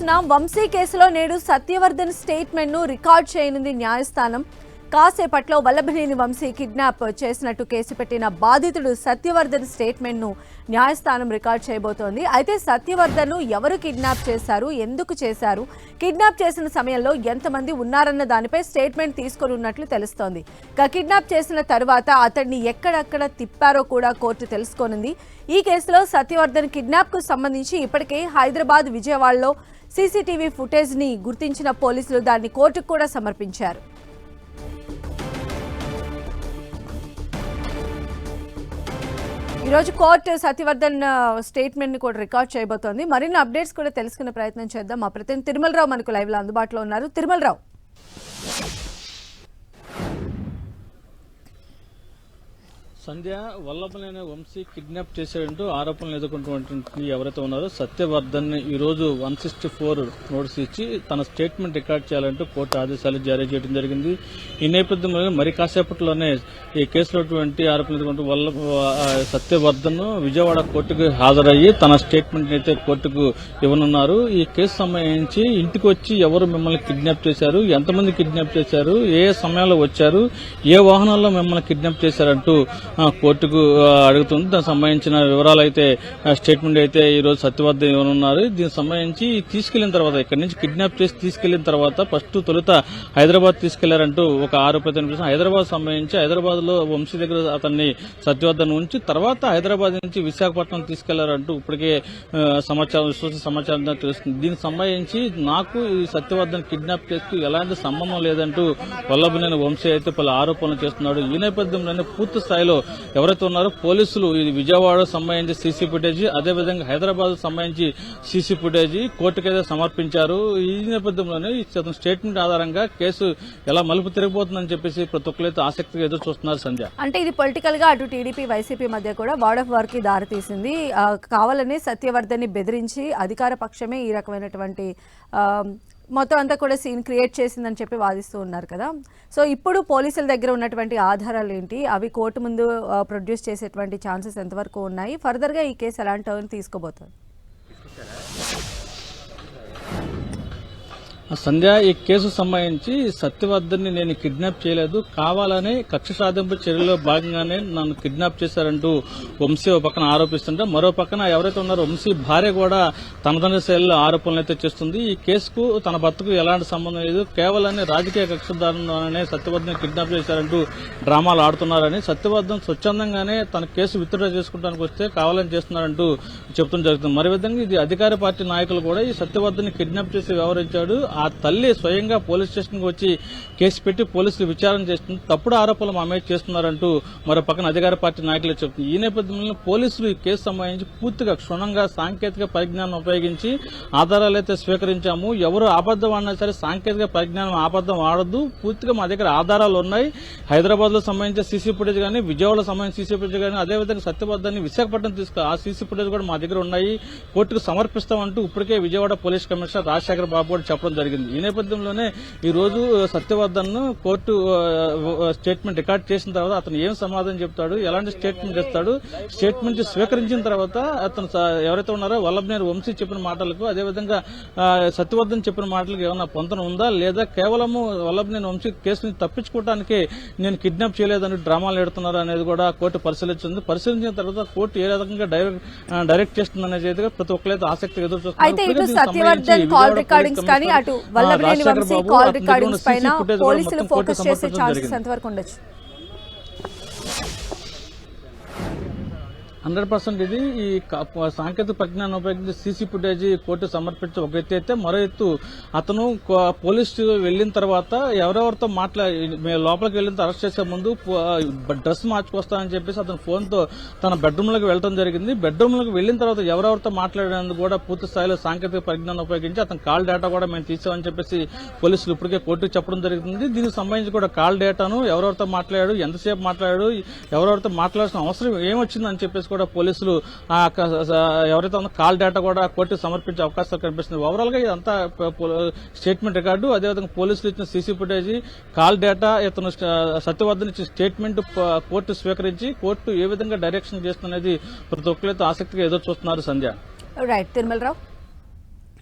చేసిన వంశీ కేసులో నేడు సత్యవర్ధన్ స్టేట్మెంట్ను రికార్డ్ చేయనుంది న్యాయస్థానం. కాసేపట్లో వల్లభనేని వంశీ కిడ్నాప్ చేసినట్టు కేసు పెట్టిన బాధితుడు సత్యవర్ధన్ స్టేట్మెంట్ను న్యాయస్థానం రికార్డ్ చేయబోతోంది. అయితే సత్యవర్ధన్ ఎవరు కిడ్నాప్ చేశారు? ఎందుకు చేశారు? కిడ్నాప్ చేసిన సమయంలో ఎంతమంది ఉన్నారన్న దానిపై స్టేట్మెంట్ తీసుకొని ఉన్నట్లు తెలుస్తోంది కిడ్నాప్ చేసిన తర్వాత అతన్ని ఎక్కడెక్కడ తిప్పారో కూడా కోర్టు తెలుసుకోనుంది. ఈ కేసులో సత్యవర్ధన్ కిడ్నాప్కు సంబంధించి ఇప్పటికే హైదరాబాద్ విజయవాడలో సీసీటీవీ ఫుటేజ్ని గుర్తించిన పోలీసులు దాన్ని కోర్టుకు కూడా సమర్పించారు. ఈరోజు కోర్టు సత్యవర్ధన్ స్టేట్మెంట్ని కూడా రికార్డ్ చేయబోతోంది. మరిన్ని అప్డేట్స్ కూడా తెలుసుకునే ప్రయత్నం చేద్దాం. మా ప్రతినిధి తిరుమలరావు మనకు లైవ్లో అందుబాటులో ఉన్నారు. తిరుమలరావు. సంధ్య వల్లభనేని వంశీ కిడ్నాప్ చేశాడంటూ ఆరోపణలు ఎదుర్కొంటున్నటువంటి ఎవరైతే ఉన్నారో సత్యవర్ధన్ ఈ రోజు వన్ సిక్స్టీ ఫోర్ నోటీస్ ఇచ్చి తన స్టేట్మెంట్ రికార్డ్ చేయాలంటూ కోర్టు ఆదేశాలు జారీ చేయడం జరిగింది. ఈ నేపథ్యంలో మరి కాసేపట్లోనే ఈ కేసులో ఆరోపణలు ఎదుర్కొంటూ వల్ల సత్యవర్ధన్ విజయవాడ కోర్టుకు హాజరయ్యి తన స్టేట్మెంట్ అయితే కోర్టుకు ఇవ్వనున్నారు. ఈ కేసు సంబంధించి ఇంటికి వచ్చి ఎవరు మిమ్మల్ని కిడ్నాప్ చేశారు? ఎంతమంది కిడ్నాప్ చేశారు? ఏ సమయంలో వచ్చారు? ఏ వాహనాల్లో మిమ్మల్ని కిడ్నాప్ చేశారంటూ కోర్టుకు అడుగుతుంది. దానికి సంబంధించిన వివరాలు అయితే స్టేట్మెంట్ అయితే ఈ రోజు సత్యవర్ధ ఇవ్వనున్నారు. దీనికి సంబంధించి తీసుకెళ్ళిన తర్వాత ఇక్కడి నుంచి కిడ్నాప్ చేసి తీసుకెళ్ళిన తర్వాత ఫస్ట్ తొలుత హైదరాబాద్ తీసుకెళ్ళారంటూ ఒక ఆరోపణ వినిపిస్తుంది. హైదరాబాద్ సంబంధించి హైదరాబాద్లో వంశీ దగ్గర అతన్ని సత్యవర్ధన్ ఉంచి తర్వాత హైదరాబాద్ నుంచి విశాఖపట్నం తీసుకెళ్ళారంటూ ఇప్పటికే సమాచారం విశ్వస సమాచారం తెలుస్తుంది. దీనికి సంబంధించి నాకు ఈ సత్యవర్ధన్ కిడ్నాప్ చేస్తూ ఎలాంటి సంబంధం లేదంటూ వల్లభనేని వంశీ అయితే పలు ఆరోపణలు చేస్తున్నాడు. ఈ నేపథ్యంలోనే పూర్తి స్థాయిలో ఎవరైతే ఉన్నారో పోలీసులు ఇది విజయవాడ సంబంధించి సీసీ ఫుటేజ్ అదేవిధంగా హైదరాబాద్ సంబంధించి సీసీ ఫుటేజ్ కోర్టుకైతే సమర్పించారు. ఈ నేపథ్యంలోనే ఈ స్టేట్మెంట్ ఆధారంగా కేసు ఎలా మలుపు తిరగబోతుందని చెప్పేసి ప్రతి ఒక్కరైతే ఆసక్తిగా ఎదురు చూస్తున్నారు సంధ్య. అంటే ఇది పొలిటికల్గా అటు టీడీపీ వైసీపీ మధ్య కూడా వార్డ్ ఆఫ్ వార్కి దారితీసింది. కావాలని సత్యవర్ధన్ని బెదిరించి అధికార పక్షమే ఈ రకమైనటువంటి మొత్తం అంతా కూడా సీన్ క్రియేట్ చేసిందని చెప్పి వాదిస్తూ ఉన్నారు కదా. సో ఇప్పుడు పోలీసుల దగ్గర ఉన్నటువంటి ఆధారాలు ఏంటి? అవి కోర్టు ముందు ప్రొడ్యూస్ చేసేటువంటి ఛాన్సెస్ ఎంతవరకు ఉన్నాయి? ఫర్దర్గా ఈ కేసు ఎలాంటి టర్న్ తీసుకోబోతుంది? సంధ్య ఈ కేసు సంబంధించి సత్యవర్ధన్ని నేను కిడ్నాప్ చేయలేదు. కావాలని కక్ష సాధింపు చర్యలో భాగంగానే నన్ను కిడ్నాప్ చేశారంటూ వంశీ ఒక పక్కన ఆరోపిస్తుంటే మరో పక్కన ఎవరైతే ఉన్నారో వంశీ భార్య కూడా తనదండ్రి శైలిలో ఆరోపణలు అయితే చేస్తుంది. ఈ కేసుకు తన భర్తకు ఎలాంటి సంబంధం లేదు. కేవలం రాజకీయ కక్షదారులనే సత్యవర్ధన్ కిడ్నాప్ చేశారంటూ డ్రామాలు ఆడుతున్నారని సత్యవర్ధన్ స్వచ్ఛందంగానే తన కేసు విత్డ్రా చేసుకుంటానికి వస్తే కావాలని చేస్తున్నారంటూ చెప్తుంది జరుగుతుంది. మరి విధంగా ఇది అధికార పార్టీ నాయకులు కూడా ఈ సత్యవర్ధన్ కిడ్నాప్ చేసి వ్యవహరించాడు. ఆ తల్లి స్వయంగా పోలీస్ స్టేషన్కి వచ్చి కేసు పెట్టి పోలీసులు విచారణ చేస్తుంది తప్పుడు ఆరోపణలు మా మీద చేస్తున్నారంటూ మరో పక్కన అధికార పార్టీ నాయకులు చెప్తుంది ఈ నేపథ్యంలో పోలీసులు ఈ కేసు సంబంధించి పూర్తిగా క్షుణ్ణంగా సాంకేతిక పరిజ్ఞానం ఉపయోగించి ఆధారాలు అయితే స్వీకరించాము. ఎవరు అబద్ధం ఆడినా సరే సాంకేతిక పరిజ్ఞానం అబద్ధం ఆడద్దు. పూర్తిగా మా దగ్గర ఆధారాలు ఉన్నాయి. హైదరాబాద్లో సంబంధించిన సీసీ ఫుటేజ్ కానీ విజయవాడ సంబంధించిన సీసీ ఫుటేజ్ కానీ అదేవిధంగా సత్యబద్ధాన్ని విశాఖపట్నం తీసుకో ఆ సీసీ ఫుటేజ్ కూడా మా దగ్గర ఉన్నాయి. కోర్టుకు సమర్పిస్తామంటూ ఇప్పటికే విజయవాడ పోలీస్ కమిషనర్ రాజశేఖర్ బాబు కూడా చెప్పడం జరిగింది. ఈ నేపథ్యంలోనే ఈ రోజు సత్యవర్ధన్ కోర్టు స్టేట్మెంట్ రికార్డ్ చేసిన తర్వాత అతను ఏం సమాధానం చెప్తాడు ఎలాంటి స్టేట్మెంట్ ఇస్తాడు స్టేట్మెంట్ స్వీకరించిన తర్వాత అతను ఎవరైతే ఉన్నారో వల్లభనేని వంశీ చెప్పిన మాటలకు అదేవిధంగా సత్యవర్ధన్ చెప్పిన మాటలకు ఏమైనా పొంతన ఉందా? లేదా కేవలము వల్లభనేని వంశీ కేసు నుంచి తప్పించుకోవడానికి నేను కిడ్నాప్ చేయలేదని డ్రామాలు ఎడుతున్నారు అనేది కూడా కోర్టు పరిశీలించింది. పరిశీలించిన తర్వాత కోర్టు ఏ రకంగా డైరెక్ట్ చేస్తుంది అనేది ప్రతి ఒక్కరైతే ఆసక్తిగా ఎదురు చూస్తున్నారు. వల్లభనేని వంశీ కాల్ రికార్డింగ్స్ పైన పోలీసులు ఫోకస్ చేసే ఛాన్సెస్. ఎంతవరకు ఉండొచ్చు హండ్రెడ్ పర్సెంట్ ఇది. ఈ సాంకేతిక పరిజ్ఞానం ఉపయోగించి సీసీ ఫుటేజ్ కోర్టు సమర్పించే ఒక ఎత్తు అయితే మరో ఎత్తు అతను కో- పోలీస్ వెళ్ళిన తర్వాత ఎవరెవరితో మాట్లా లోపలికి వెళ్ళిన తర్వాత అరెస్ట్ చేసే ముందు డ్రెస్ మార్చుకొస్తానని చెప్పేసి అతను ఫోన్తో తన బెడ్రూమ్లోకి వెళ్ళడం జరిగింది. బెడ్రూమ్లోకి వెళ్ళిన తర్వాత ఎవరెవరితో మాట్లాడేందుకు కూడా పూర్తి స్థాయిలో సాంకేతిక పరిజ్ఞానం ఉపయోగించి అతను కాల్ డేటా కూడా మేము తీసామని చెప్పేసి పోలీసులు ఇప్పటికే కోర్టుకు చెప్పడం జరుగుతుంది దీనికి సంబంధించి కూడా కాల్ డేటాను ఎవరెవరితో మాట్లాడాడు ఎంతసేపు మాట్లాడాడు ఎవరెవరితో మాట్లాడాల్సిన అవసరం ఏమొచ్చిందని చెప్పేసి కూడా పోలీసులు ఎవరైతే ఉందో కాల్ డేటా కూడా కోర్టు సమర్పించే అవకాశాలు కనిపిస్తుంది ఓవరాల్గా ఇదంతా పో- స్టేట్మెంట్ రికార్డు అదేవిధంగా పోలీసులు ఇచ్చిన సీసీ ఫుటేజ్ కాల్ డేటా ఇతను సత్యవర్ధన్ ఇచ్చిన స్టేట్మెంట్ కోర్టు స్వీకరించి కోర్టు ఏ విధంగా డైరెక్షన్ చేస్తున్నది ప్రతి ఒక్కరైతే ఆసక్తిగా ఎదురు చూస్తున్నారు సంధ్య. రైట్ తిరుమలరావు